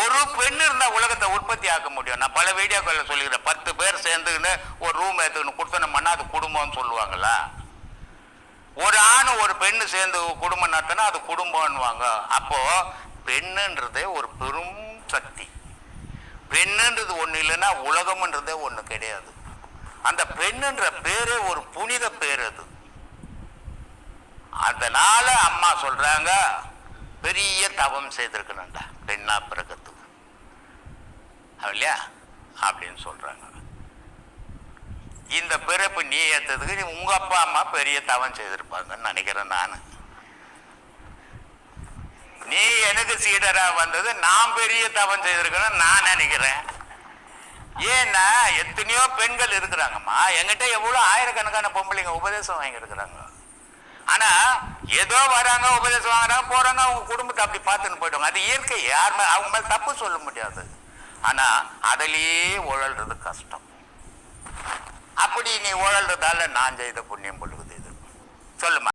ஒரு பெண் இருந்தா உலகத்தை உற்பத்தி ஆக்க முடியும். நான் பல வீடியோக்களில் சொல்லிக்கிறேன். பத்து பேர் சேர்ந்துக்கின்னு ஒரு ரூம் எடுத்துக்கணும் கொடுத்தனம்னா அது குடும்பம்னு சொல்லுவாங்களா ஒரு ஆண் ஒரு பெண்ணு சேர்ந்து குடும்பம் நடத்தினா அது குடும்பம்னுவாங்க அப்போ பெண்ணுன்றதே ஒரு பெரும் சக்தி. பெண்ணுன்றது ஒன்று இல்லைன்னா உலகம்ன்றதே ஒன்று கிடையாது. அந்த பெண்ணுன்ற பேரே ஒரு புனித பேர் அது. அதனால அம்மா சொல்றாங்க பெரிய தவம் செய்திருக்கணும்டா. பெண்ணா பிறக்கிறதுக்கு இல்லையா? அப்படின்னு சொல்றாங்க. இந்த பிறப்பு நீ ஏத்ததுக்கு நீ உங்க அப்பா அம்மா பெரிய தவம் செய்திருப்பாங்கன்னு நினைக்கிறேன் நான். நீ எனக்கு சீடரா வந்தது நான் பெரிய தவம் செய்திருக்கேன்னு நான் நினைக்கிறேன். ஏன்னா எத்தனையோ பெண்கள் இருக்கிறாங்கம்மா. என்கிட்ட எவ்வளவு ஆயிரக்கணக்கான பொம்பளைங்க உபதேசம் வாங்கி இருக்கிறாங்க ஆனா ஏதோ வராங்க உபதேசம் வாங்குறாங்க போறாங்க அவங்க குடும்பத்தை அப்படி பார்த்துன்னு போயிடுவாங்க. அது இயற்கை யார் அவங்க மேல தப்பு சொல்ல முடியாது. ஆனா அதிலேயே உழல்றது கஷ்டம். அப்படி நீ உழல்றதால நான் செய்த புண்ணியம் பொழுது இது சொல்லுமா?